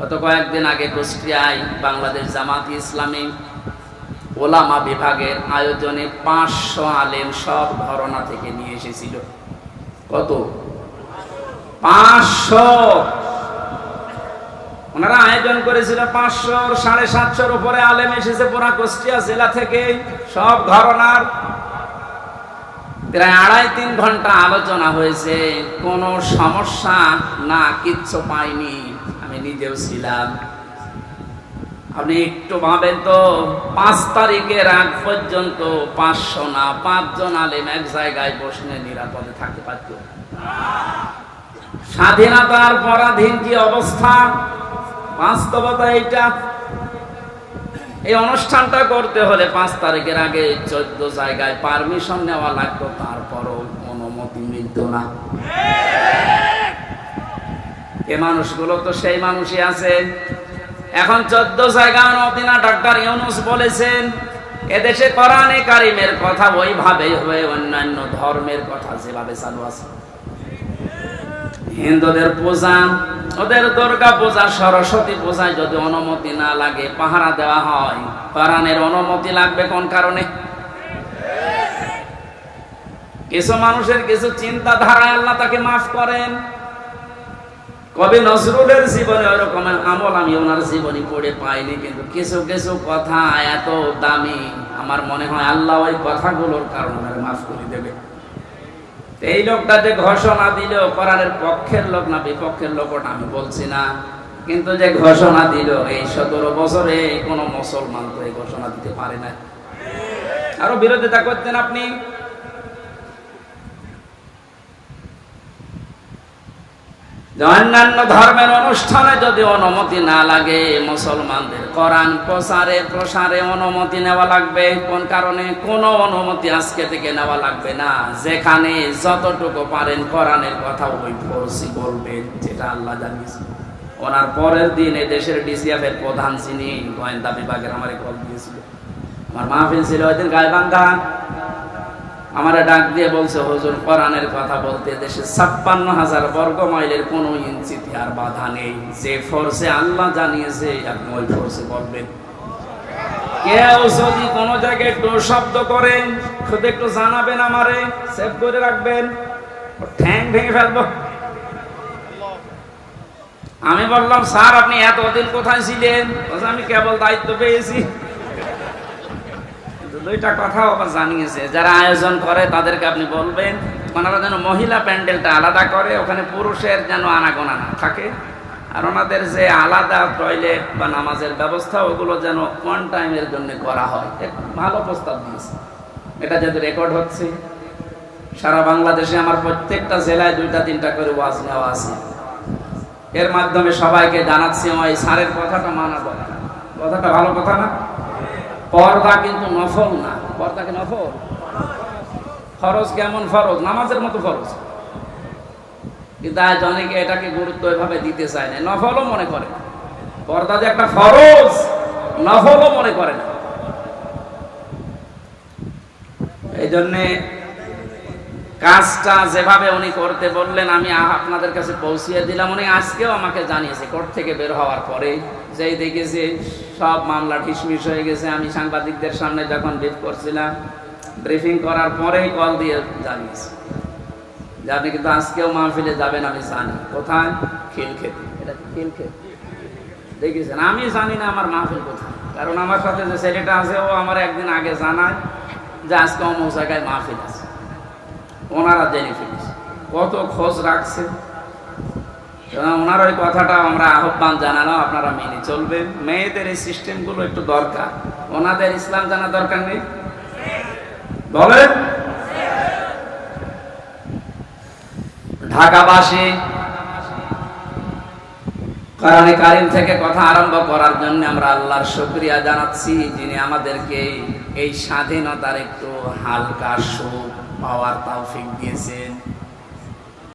গত কয়েকদিন আগে কুষ্টিয়ায় বাংলাদেশ জামাত ইসলামী ওলামা বিভাগের আয়োজনে পাঁচশো আলেম সব ঘরনা থেকে নিয়ে এসেছিল। কত? পাঁচশো। ওনারা আয়োজন করেছিল পাঁচশো সাড়ে সাতশোর উপরে আলেম এসেছে পুরা কুষ্টিয়া জেলা থেকে, সব ঘরনার। প্রায় আড়াই তিন ঘণ্টা আলোচনা হয়েছে, কোনো সমস্যা না, কিচ্ছু পাইনি। আমি নিজেও ছিলাম। আপনি একটু ভাবেন তো, পাঁচ তারিখের আগ পর্যন্ত পাঁচশো না পাঁচজন এক জায়গায় বসলে নিরাপদে থাকতে পারত? স্বাধীনতার পরাধীন কি অবস্থা, বাস্তবতা এইটা। এই অনুষ্ঠানটা করতে হলে পাঁচ তারিখের আগে চোদ্দ জায়গায় পারমিশন নেওয়া লাগতো, তারপরও অনুমতি মিলত না। এ মানুষগুলো তো সেই মানুষই আছে। এখন চোদ্দ জায়গায় অনুমতি ডাক্তার ইউনুস বলেছেন, এদেশে কোরআনে কারিমের কথা ওইভাবেই হয়ে অন্যান্য ধর্মের কথা যেভাবে চালু আছে। হিন্দুদের পূজা, ওদের দুর্গা পূজা, সরস্বতী পূজায় যদি অনুমতি না লাগে, পাহারা দেওয়া হয়। কোরআনের অনুমতি লাগবে কোন কারণে? কিছু মানুষের কিছু চিন্তাধারা আল্লাহ তাকে মাফ করেন। কবি নজরুলের জীবনে ওরকম আমল আমি ওনার জীবনী পড়ে পাইনি, কিন্তু কিছু কিছু কথা এত দামি, আমার মনে হয় আল্লাহ ওই কথাগুলোর কারণে মাফ করে দেবে। এই লোকটা যে ঘোষণা দিল, কোরআনের পক্ষের লোক না বিপক্ষের লোক ওটা আমি বলছি না, কিন্তু যে ঘোষণা দিল, এই সতেরো বছরে কোনো মুসলমান তো এই ঘোষণা দিতে পারে না। আরও বিরোধিতা করতেন আপনি যে অন্যান্য ধর্মের অনুষ্ঠানে যদি অনুমতি না লাগে, মুসলমানদের কোরআন প্রসারে প্রসারে অনুমতি নেওয়া লাগবে। কোন কারণে? কোনো অনুমতি আজকে থেকে নেওয়া লাগবে না। যেখানে যতটুকু পারেন কোরআনের কথা ওই ফরসি বলবেন, যেটা আল্লাহ জানিয়েছে ওনার পরের দিন এই দেশের ডিসিএফ এর প্রধান যিনি, গোয়েন্দা বিভাগের আমার কল দিয়েছিল আমার মাহফিল ছিল ওই দিন গায়বান্ধা আমার ডাক দিয়ে বলছে, হুজুর, কোরআনের কথা বলতে দেশে ছাপ্পান্ন হাজার বর্গ মাইলের কোনো ইঞ্চিতে আর বাধা নেই। যে ফোর্সে আল্লাহ জানিয়েছে, আপনি ওই ফোর্সে বলবেন। কেউ যদি কোনো জায়গায় একটু শব্দ করেন, শুধু একটু জানাবেন আমারে, সেভ করে রাখবেন ঠ্যাং ভেঙে ফেলব। আমি বললাম, স্যার, আপনি এতদিন কোথায় ছিলেন? আমি কেবল দায়িত্ব পেয়েছি। দুইটা কথাও আবার জানিয়েছে। যারা আয়োজন করে, তাদেরকে আপনি বলবেন, ওনারা যেন মহিলা প্যান্ডেলটা আলাদা করে, ওখানে পুরুষের যেন আনাগোনা না থাকে। আর ওনাদের যে আলাদা টয়লেট বা নামাজের ব্যবস্থা, ওগুলো যেন ওয়ান টাইমের জন্য করা হয়। এক ভালো প্রস্তাব দিয়েছে। এটা যেহেতু রেকর্ড হচ্ছে, সারা বাংলাদেশে আমার প্রত্যেকটা জেলায় দুইটা, তিনটা করে ওয়াজ নেওয়া আছে। এর মাধ্যমে সবাইকে জানাচ্ছি, আমার এই সারের কথাটা মানা দরকার কথাটা ভালো কথা না? পর্দা কিন্তু নফল না। পর্দা কি নফল? ফরজ কেমন ফরজ? নামাজের মতো ফরজ। কিন্তু আজ অনেকে এটাকে গুরুত্ব এভাবে দিতে চায় না। নফলও মনে করে। পর্দা যে একটা ফরজ, নফলও মনে করে না। এই জন্যে কাজটা যেভাবে উনি করতে বললেন, আমি আপনাদের কাছে পৌঁছিয়ে দিলাম। উনি আজকেও আমাকে জানিয়েছে, কোর্ট থেকে বের হওয়ার পরে। যেই দেখেছে সব মামলা ঠিসমিস হয়ে গেছে। আমি সাংবাদিকদের সামনে যখন ব্রিফ করছিলাম ব্রিফিং করার পরেই কল দিয়ে জানিয়েছে। যে আপনি কিন্তু আজকেও মাহফিলে যাবেন আমি জানি। কোথায়? খিল খেতে এটা খিল খেত দেখেছেন? আমি জানি না আমার মাহফিল কোথায়। কারণ আমার সাথে যে ছেলেটা আছে, ও আমার একদিন আগে জানায় যে আজকে অমুক জায়গায় মাহফিল আছে। ওনারা জেনে ফেলেছে। কত খোঁজ রাখছে। ওনার ওই কথাটা আমরা আহ্বান জানালাম, আপনারা মেনে চলবেন। মেয়েদের এই সিস্টেমগুলো একটু দরকার। ওনাদের ইসলাম জানা দরকার নেই? বলেন। ঢাকাবাসী, কোরআনে কারিম থেকে কথা আরম্ভ করার জন্য আমরা আল্লাহর শুকরিয়া জানাচ্ছি, যিনি আমাদেরকে এই স্বাধীনতার একটু হালকা সুখ Mauá tá ofendendo